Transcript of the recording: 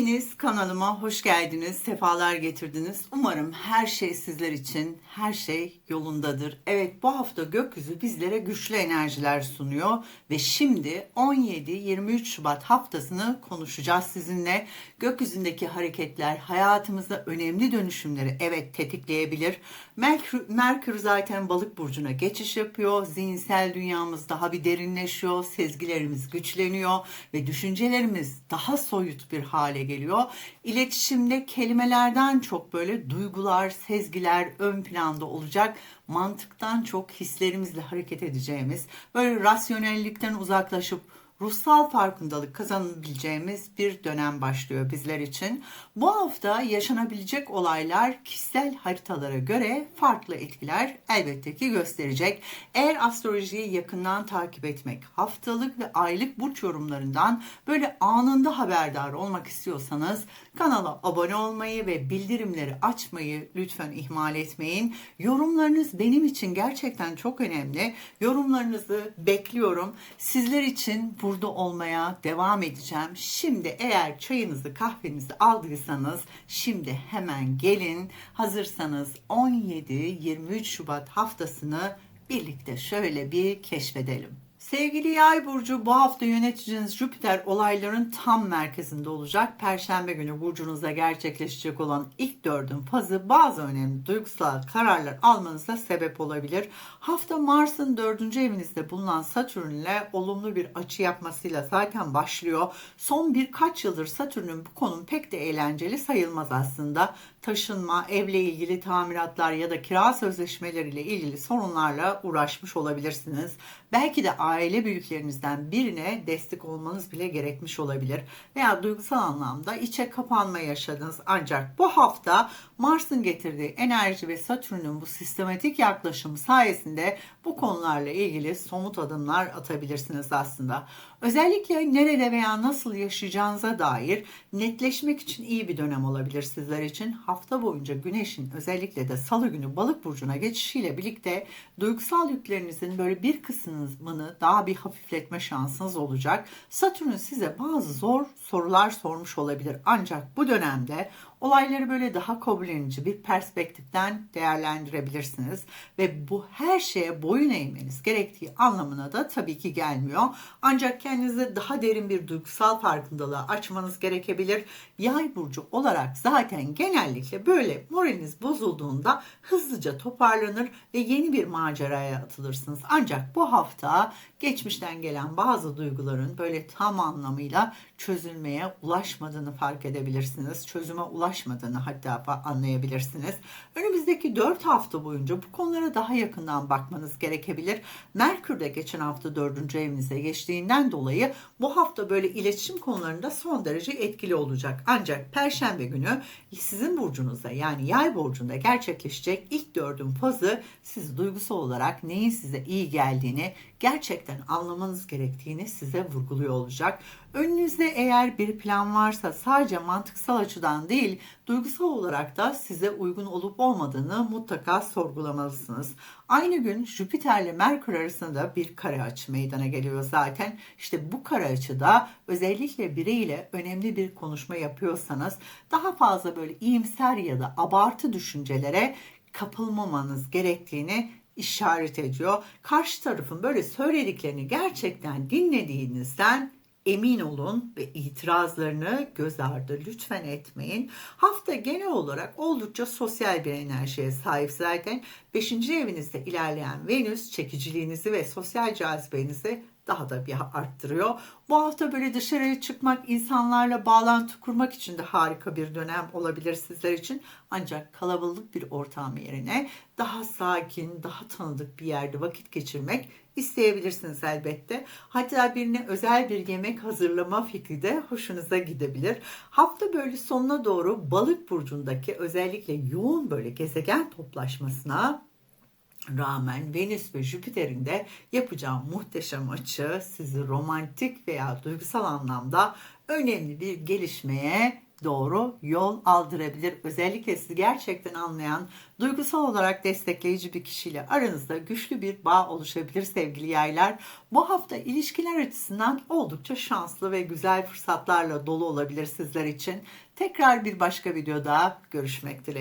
Hepiniz kanalıma hoş geldiniz, sefalar getirdiniz. Umarım her şey sizler için, her şey yolundadır. Evet bu hafta gökyüzü bizlere güçlü enerjiler sunuyor ve şimdi 17-23 Şubat haftasını konuşacağız sizinle. Gökyüzündeki hareketler hayatımızda önemli dönüşümleri evet tetikleyebilir. Merkür, Merkür zaten balık burcuna geçiş yapıyor. Zihinsel dünyamız daha bir derinleşiyor, sezgilerimiz güçleniyor ve düşüncelerimiz daha soyut bir hale geliyor. İletişimde kelimelerden çok böyle duygular, sezgiler ön planda olacak. Mantıktan çok hislerimizle hareket edeceğimiz, böyle rasyonellikten uzaklaşıp ruhsal farkındalık kazanabileceğimiz bir dönem başlıyor bizler için. Bu hafta yaşanabilecek olaylar kişisel haritalara göre farklı etkiler elbette ki gösterecek. Eğer astrolojiyi yakından takip etmek, haftalık ve aylık burç yorumlarından böyle anında haberdar olmak istiyorsanız kanala abone olmayı ve bildirimleri açmayı lütfen ihmal etmeyin. Yorumlarınız benim için gerçekten çok önemli. Yorumlarınızı bekliyorum. Sizler için bu burada olmaya devam edeceğim. Şimdi eğer çayınızı kahvenizi aldıysanız şimdi hemen gelin. Hazırsanız 17-23 Şubat haftasını birlikte şöyle bir keşfedelim. Sevgili Yay burcu bu hafta yöneticiniz Jüpiter olayların tam merkezinde olacak. Perşembe günü burcunuzda gerçekleşecek olan ilk dördün fazı bazı önemli duygusal kararlar almanıza sebep olabilir. Hafta Mars'ın dördüncü evinizde bulunan Satürn ile olumlu bir açı yapmasıyla zaten başlıyor. Son birkaç yıldır Satürn'ün bu konum pek de eğlenceli sayılmaz aslında. Taşınma, evle ilgili tamiratlar ya da kira sözleşmeleriyle ilgili sorunlarla uğraşmış olabilirsiniz. Belki de aile büyüklerinizden birine destek olmanız bile gerekmiş olabilir. Veya duygusal anlamda içe kapanma yaşadınız. Ancak bu hafta Mars'ın getirdiği enerji ve Satürn'ün bu sistematik yaklaşımı sayesinde bu konularla ilgili somut adımlar atabilirsiniz aslında. Özellikle nerede veya nasıl yaşayacağınıza dair netleşmek için iyi bir dönem olabilir sizler için. Hafta boyunca Güneş'in özellikle de Salı günü Balık burcuna geçişiyle birlikte duygusal yüklerinizin böyle bir kısmını daha bir hafifletme şansınız olacak. Satürn size bazı zor sorular sormuş olabilir. Ancak bu dönemde olayları böyle daha kabullenici bir perspektiften değerlendirebilirsiniz ve bu her şeye boyun eğmeniz gerektiği anlamına da tabii ki gelmiyor. Ancak kendinize daha derin bir duygusal farkındalığı açmanız gerekebilir. Yay burcu olarak zaten genellikle böyle moraliniz bozulduğunda hızlıca toparlanır ve yeni bir maceraya atılırsınız. Ancak bu hafta geçmişten gelen bazı duyguların böyle tam anlamıyla çözülmeye ulaşmadığını fark edebilirsiniz. Çözüme ulaşmadığını hatta anlayabilirsiniz. Önümüzdeki 4 hafta boyunca bu konulara daha yakından bakmanız gerekebilir. Merkür de geçen hafta 4. evinize geçtiğinden dolayı bu hafta böyle iletişim konularında son derece etkili olacak. Ancak perşembe günü sizin burcunuzda yani yay burcunda gerçekleşecek ilk dördün fazı siz duygusal olarak neyin size iyi geldiğini gerçekten anlamanız gerektiğini size vurguluyor olacak. Önünüzde eğer bir plan varsa sadece mantıksal açıdan değil, duygusal olarak da size uygun olup olmadığını mutlaka sorgulamalısınız. Aynı gün Jüpiter ile Merkür arasında bir kare açı meydana geliyor zaten. İşte bu kare açıda özellikle biriyle önemli bir konuşma yapıyorsanız daha fazla böyle iyimser ya da abartı düşüncelere kapılmamanız gerektiğini işaret ediyor. Karşı tarafın böyle söylediklerini gerçekten dinlediğinizden emin olun ve itirazlarını göz ardı lütfen etmeyin. Hafta genel olarak oldukça sosyal bir enerjiye sahip zaten. 5. evinizde ilerleyen Venüs çekiciliğinizi ve sosyal cazibenizi daha da bir arttırıyor. Bu hafta böyle dışarıya çıkmak, insanlarla bağlantı kurmak için de harika bir dönem olabilir sizler için. Ancak kalabalık bir ortam yerine daha sakin, daha tanıdık bir yerde vakit geçirmek isteyebilirsiniz elbette. Hatta birine özel bir yemek hazırlama fikri de hoşunuza gidebilir. Hafta böyle sonuna doğru balık burcundaki özellikle yoğun böyle gezegen toplaşmasına rağmen Venüs ve Jüpiter'in de yapacağı muhteşem açı sizi romantik veya duygusal anlamda önemli bir gelişmeye doğru yol aldırabilir. Özellikle sizi gerçekten anlayan, duygusal olarak destekleyici bir kişiyle aranızda güçlü bir bağ oluşabilir sevgili yaylar. Bu hafta ilişkiler açısından oldukça şanslı ve güzel fırsatlarla dolu olabilir sizler için. Tekrar bir başka videoda görüşmek dileğiyle.